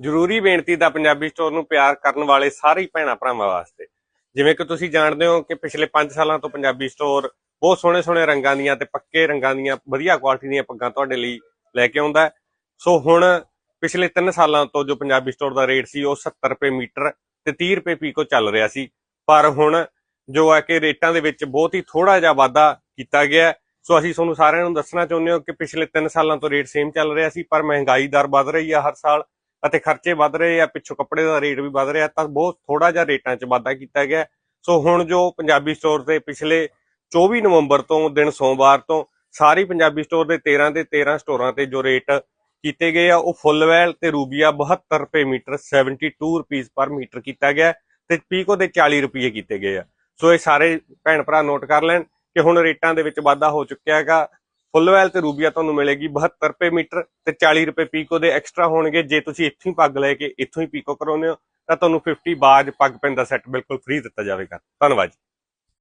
ਜ਼ਰੂਰੀ ਬੇਨਤੀ ਦਾ ਪੰਜਾਬੀ ਸਟੋਰ ਨੂੰ ਪਿਆਰ ਕਰਨ ਵਾਲੇ ਸਾਰੇ ਹੀ ਭੈਣਾਂ ਭਰਾਵਾਂ ਵਾਸਤੇ। ਜਿਵੇਂ ਕਿ ਤੁਸੀਂ ਜਾਣਦੇ ਹੋ ਕਿ ਪਿਛਲੇ 5 ਸਾਲਾਂ ਤੋਂ ਪੰਜਾਬੀ ਸਟੋਰ ਬਹੁਤ ਸੋਹਣੇ ਸੋਹਣੇ ਰੰਗਾਂ ਦੀਆਂ ਤੇ ਪੱਕੇ ਰੰਗਾਂ ਦੀਆਂ, ਵਧੀਆ ਕੁਆਲਿਟੀ ਦੀਆਂ ਪੱਗਾਂ ਤੁਹਾਡੇ ਲਈ ਲੈ ਕੇ ਆਉਂਦਾ ਸੋ ਹੁਣ ਪਿਛਲੇ 3 ਸਾਲਾਂ ਤੋਂ ਜੋ ਪੰਜਾਬੀ ਸਟੋਰ ਦਾ ਰੇਟ ਸੀ ਉਹ 70 ਰੁਪਏ ਮੀਟਰ ਤੇ 30 ਰੁਪਏ ਪੀਕੋ ਚੱਲ ਰਿਹਾ ਸੀ। ਪਰ ਹੁਣ ਜੋ ਹੈ ਕਿ ਰੇਟਾਂ ਦੇ ਵਿੱਚ ਬਹੁਤ ਹੀ ਥੋੜਾ ਜਿਹਾ ਵਾਧਾ ਕੀਤਾ ਗਿਆ ਸੋ ਅਸੀਂ ਤੁਹਾਨੂੰ ਸਾਰਿਆਂ ਨੂੰ ਦੱਸਣਾ ਚਾਹੁੰਦੇ ਹਾਂ ਕਿ ਪਿਛਲੇ 3 ਸਾਲਾਂ ਤੋਂ ਰੇਟ ਸੇਮ ਚੱਲ ਰਿਹਾ ਸੀ, ਪਰ ਮਹਿੰਗਾਈ ਦਰ ਵੱਧ ਰਹੀ ਆ ਹਰ ਸਾਲ। ਅਤੇ ਖਰਚੇ ਵੱਧ ਰਹੇ ਆ, ਪਿੱਛੋਂ ਕੱਪੜੇ ਦਾ ਰੇਟ ਵੀ ਵੱਧ ਰਿਹਾ, ਤਾਂ ਬਹੁਤ ਥੋੜਾ ਜਿਹਾ ਰੇਟਾਂ 'ਚ ਵਾਧਾ ਕੀਤਾ ਗਿਆ। ਸੋ ਹੁਣ ਜੋ ਪੰਜਾਬੀ ਸਟੋਰ ਤੇ ਪਿਛਲੇ 24 ਨਵੰਬਰ ਤੋਂ ਦਿਨ ਸੋਮਵਾਰ ਤੋਂ ਸਾਰੀ ਪੰਜਾਬੀ ਸਟੋਰ ਦੇ 13 ਦੇ 13 ਸਟੋਰਾਂ ਤੇ ਜੋ ਰੇਟ ਕੀਤੇ ਗਏ ਆ, ਉਹ ਫੁੱਲ ਵੈਲ ਤੇ ਰੂਬੀਆ 72 ਰੁਪਏ ਮੀਟਰ 72 ਰੁਪੀਸ ਪਰ ਮੀਟਰ ਕੀਤਾ ਗਿਆ ਹੈ ਤੇ ਪੀਕੋ ਦੇ 40 ਰੁਪਏ ਕੀਤੇ ਗਏ ਆ। ਸੋ ਇਹ ਸਾਰੇ ਭੈਣ ਭਰਾ ਨੋਟ ਕਰ ਲੈਣ ਕਿ ਹੁਣ ਰੇਟਾਂ ਦੇ ਵਿੱਚ ਵਾਧਾ ਹੋ ਚੁੱਕਿਆ ਹੈਗਾ। ਫੁੱਲ ਵੈਲ ਤੇ ਰੂਬੀਆ ਤੁਹਾਨੂੰ ਮਿਲੇਗੀ 72 ਰੁਪਏ ਮੀਟਰ ਤੇ 40 ਰੁਪਏ ਪੀਕੋ ਦੇ ਐਕਸਟਰਾ ਹੋਣਗੇ। ਜੇ ਤੁਸੀਂ ਇੱਥੋਂ ਹੀ ਪੱਗ ਲੈ ਕੇ ਇੱਥੋਂ ਹੀ ਪੀਕੋ ਕਰਾਉਂਦੇ ਹੋ, ਤਾਂ ਤੁਹਾਨੂੰ 50 ਬਾਜ ਪੱਗ ਪੈਨ ਦਾ ਸੈੱਟ ਬਿਲਕੁਲ ਫ੍ਰੀ ਦਿੱਤਾ ਜਾਵੇਗਾ। ਧੰਨਵਾਦ ਜੀ।